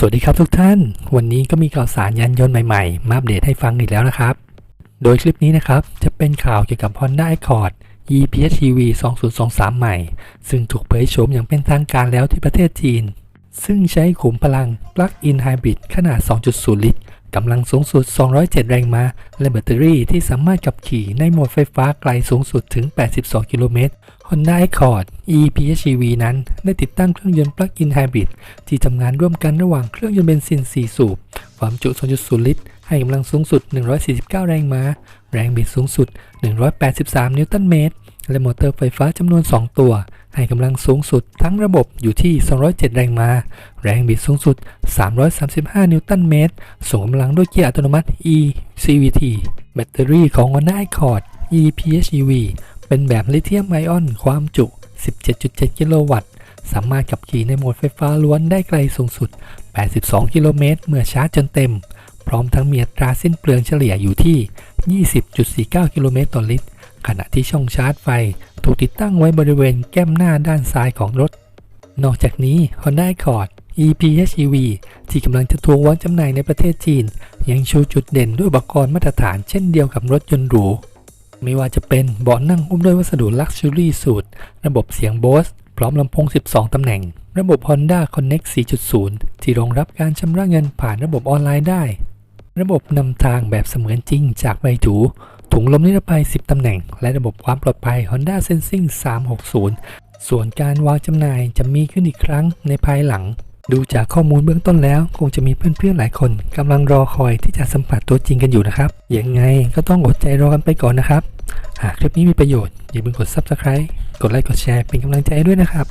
สวัสดีครับทุกท่าน วันนี้ก็มีข่าวสารยานยนต์ใหม่ๆ มาอัปเดตให้ฟังอีกแล้วนะครับ โดยคลิปนี้นะครับ จะเป็นข่าวเกี่ยวกับ Honda Accord ePHEV 2023 ใหม่ ซึ่งถูกเผยโฉมอย่างเป็นทางการแล้วที่ประเทศจีน ซึ่งใช้ขุมพลัง Plug-in Hybrid ขนาด 2.0 ลิตร กำลังสูงสุด 207 แรงม้า และแบตเตอรี่ที่สามารถขับขี่ในโหมดไฟฟ้าไกลสูงสุดถึง 82 กิโลเมตร Honda Accord ePHEV นั้นได้ติดตั้งเครื่องยนต์ Plug-in Hybrid ที่ทำงานร่วมกันระหว่างเครื่องยนต์เบนซิน 4 สูบ ความจุ 2.0 ลิตร ให้กำลังสูงสุด 149 แรงม้า แรงบิดสูงสุด 183 นิวตันเมตร และมอเตอร์ไฟฟ้าจำนวน 2 ตัว ให้กำลังสูงสุดทั้งระบบอยู่ที่ 207 แรงม้าแรงบิดสูงสุด 335 นิวตันเมตร ส่งกำลังด้วยเกียร์อัตโนมัติ e CVT แบตเตอรี่ของ Honda Accord ePHEV เป็นแบบลิเธียมไอออน ความจุ 17.7 กิโลวัตต์ สามารถขับขี่ในโหมดไฟฟ้าล้วนได้ไกลสูงสุด 82 กิโลเมตร เมื่อชาร์จจนเต็ม พร้อมทั้งมีอัตราสิ้นเปลืองเฉลี่ยอยู่ที่ 20.49 กิโลเมตรต่อลิตร ขณะที่ช่องชาร์จไฟ ถูกติดตั้งไว้บริเวณแก้มหน้าด้านซ้ายของรถ นอกจากนี้ Honda Accord ePHEV ที่กำลังจะถูกวางจำหน่ายในประเทศจีน ยังชูจุดเด่นด้วยอุปกรณ์มาตรฐานเช่นเดียวกับรถยนต์หรู ไม่ว่าจะเป็นเบาะนั่งหุ้มด้วยวัสดุ Luxury Suite ระบบเสียง Bose พร้อมลำโพง 12 ตำแหน่ง ระบบ Honda Connect 4.0 ที่รองรับการชำระเงินผ่านระบบออนไลน์ได้ ระบบนำทางแบบเสมือนจริงจากใบถู ถุงลมนิรภัย 10 ตำแหน่ง และระบบความปลอดภัย Honda Sensing 360 ส่วนการวางจำหน่ายจะมีขึ้นอีกครั้งในภายหลัง ดูจากข้อมูลเบื้องต้นแล้ว คงจะมีเพื่อนๆหลายคนกำลังรอคอยที่จะสัมผัสตัวจริงกันอยู่นะครับ ยังไงก็ต้องอดใจรอกันไปก่อนนะครับ หากคลิปนี้มีประโยชน์อย่าลืมกด Subscribe กดไลค์กดแชร์เป็นกำลังใจด้วยนะครับ